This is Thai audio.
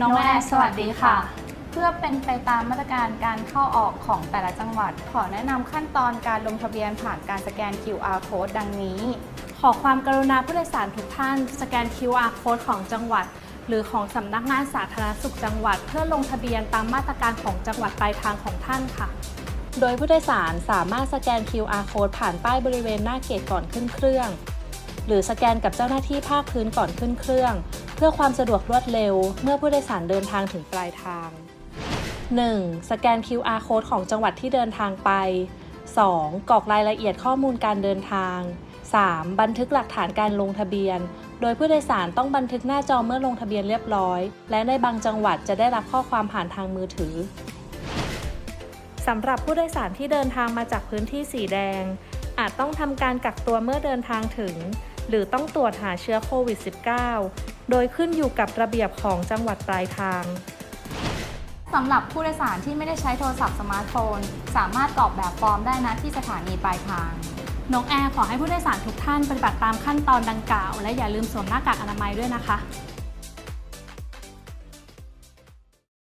น้องแอร์สวัสดีค่ะ เพื่อเป็นไปตามมาตรการการเข้าออกของแต่ละจังหวัด ขอแนะนำขั้นตอนการลงทะเบียนผ่านการสแกน QR code ดังนี้ ขอความกรุณาผู้โดยสารทุกท่าน สแกน QR code ของจังหวัด หรือของสำนักงานสาธารณสุขจังหวัด เพื่อลงทะเบียนตามมาตรการของจังหวัดปลายทางของท่านค่ะ โดยผู้โดยสารสามารถสแกน QR code ผ่านป้ายบริเวณหน้าเกตก่อนขึ้นเครื่อง หรือสแกนกับเจ้าหน้าที่ภาคพื้นก่อนขึ้นเครื่อง เพื่อความสะดวกรวดเร็ว เมื่อผู้โดยสารเดินทางถึงปลายทาง 1. สแกน QR code ของจังหวัดที่เดินทางไป 2. กรอกรายละเอียดข้อมูลการเดินทาง 3. บันทึกหลักฐานการลงทะเบียน โดยผู้โดยสารต้องบันทึกหน้าจอเมื่อลงทะเบียนเรียบร้อย และในบางจังหวัดจะได้รับข้อความผ่านทางมือถือสำหรับผู้โดยสารที่เดินทางมาจากพื้นที่สีแดง อาจต้องทำการกักตัวเมื่อเดินทางถึง หรือต้องตรวจหาเชื้อโควิด -19 โดยขึ้นอยู่กับระเบียบของจังหวัดปลายทางสำหรับผู้โดยสารที่ไม่ได้ใช้โทรศัพท์สมาร์ทโฟน สามารถกรอกแบบฟอร์มได้นะที่สถานีปลายทางน้องแอร์ขอให้ผู้โดยสารทุกท่านปฏิบัติตามขั้นตอนดังกล่าว และอย่าลืมสวมหน้ากากอนามัยด้วยนะคะ